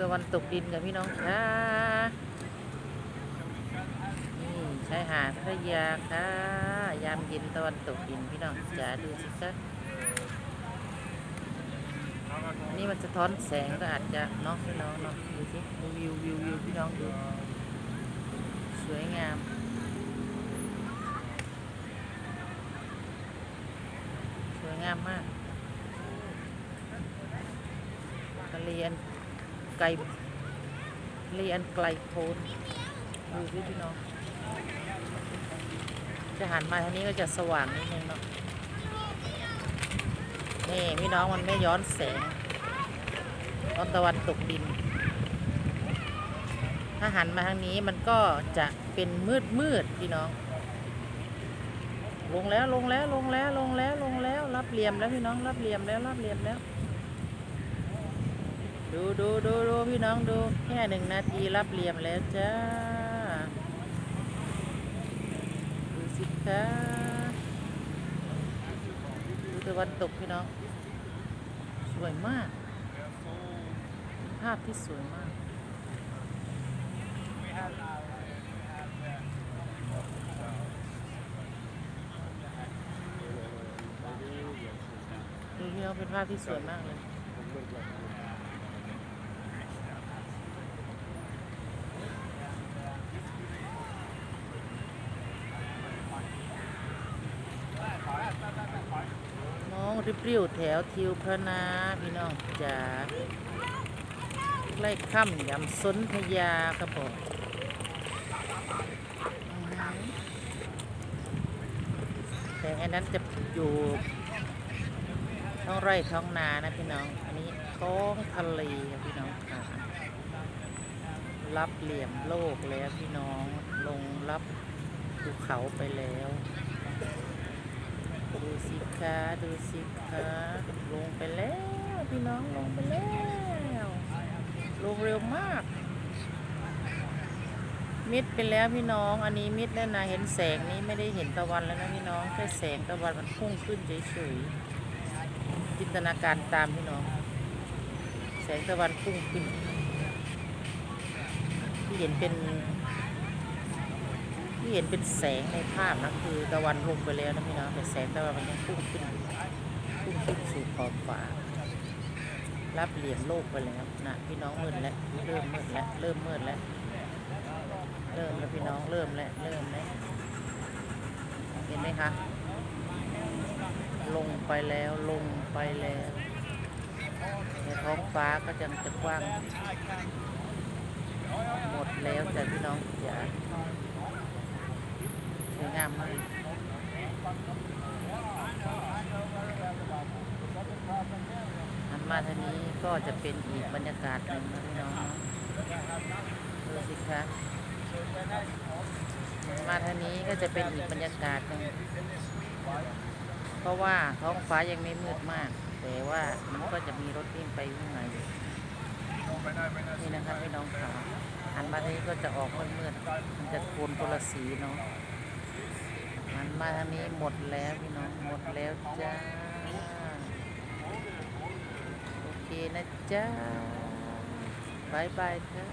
ตะวันตกดินกับพี่น้องค่ะนี่ชายหาดพัทยาค่ะ ยามเย็นตะวันตกดินพี่น้องจ๋าดูสิคะอันนี้มันสะท้อนแสงก็อาจจะเนาะพี่น้องเนาะดูสิวิววิววิวพี่น้องดูสวยงามสวยงามมากทะเลอัน ไกลเลอันไกลโพนดูสิพี่น้องจะหันมาทางนี้ก็จะสว่างนิดนึงเนาะนี่พี่น้องมันไม่ย้อนแสงตอนตะวันตกดิน ถ้าหันมาทางนี้มันก็จะเป็นมืดมืดพี่น้อง ลงแล้วลงแล้วลงแล้วลงแล้วลงแล้ว รับเหลี่ยมแล้วพี่น้องรับเหลี่ยมแล้วรับเหลี่ยมแล้ว ดูดูดูดูพี่น้องดู แค่หนึ่งนาทีรับเหลี่ยมแล้วจ้า ดูสิคะดูตะวันตกพี่น้อง สวยมาก ภาพที่สวยมากดูพี่น้องเป็นภาพที่สวยมากเลย ริบริ้วแถวทิวพระนาพี่น้องจ๋าไล่ค่ำยำสนธยาครับผมอือหือแต่อันนั้นจะอยู่ท้องไร่ท้องนานะพี่น้อง อันนี้ท้องทะเลครับพี่น้องค่ะรับเหลี่ยมโลกแล้วพี่น้องลงรับภูเขาไปแล้ว ดูสิคะดูสิคะลงไปแล้ว พี่น้องลงไปแล้ว ลงเร็วมาก มิดไปแล้วพี่น้อง อันนี้มิดแล้วนะ เห็นแสงนี้ไม่ได้เห็นตะวันแล้วนะพี่น้อง แค่แสงตะวันมันพุ่งขึ้นเฉยๆ จินตนาการตามพี่น้อง แสงตะวันพุ่งขึ้น ที่เห็นเป็น ที่เห็นเป็นแสงในภาพนะคือตะวันลงไปแล้วนะพี่น้องแต่แสงตะวันมันยังพุ่งขึ้นพุ่งขึ้นสู่ขอบฟ้ารับเหลี่ยมโลกไปแล้วนะพี่น้องมืดแล้วเริ่มมืดแล้วเริ่มมืดแล้วเริ่มแล้วพี่น้องเริ่มแล้วเริ่มแล้วเห็นไหมคะลงไปแล้วลงไปแล้วในท้องฟ้าก็ยังจะกว้าง หมดแล้วแต่พี่น้องอย่าามมากหันมาทางนี้ก็จะเป็นอีกบรรยากาศหนึ่งนะพี่น้องดูสิคะหันมาทางนี้ก็จะเป็นอีกบรรยากาศหนึ่งเพราะว่าท้องฟ้ายังไม่มืดมาก แต่ว่ามันก็จะมีรถวิ่งไปวิ่งมาอยู่นี่นะครับพี่น้องขาหันมาทางนี้ก็จะออกมืดๆมันจะโทนคนละสีเนาะ มันมาทางนี้หมดแล้วพี่น้องหมดแล้วจ้า โอเคนะจ้าบายบายค่ะ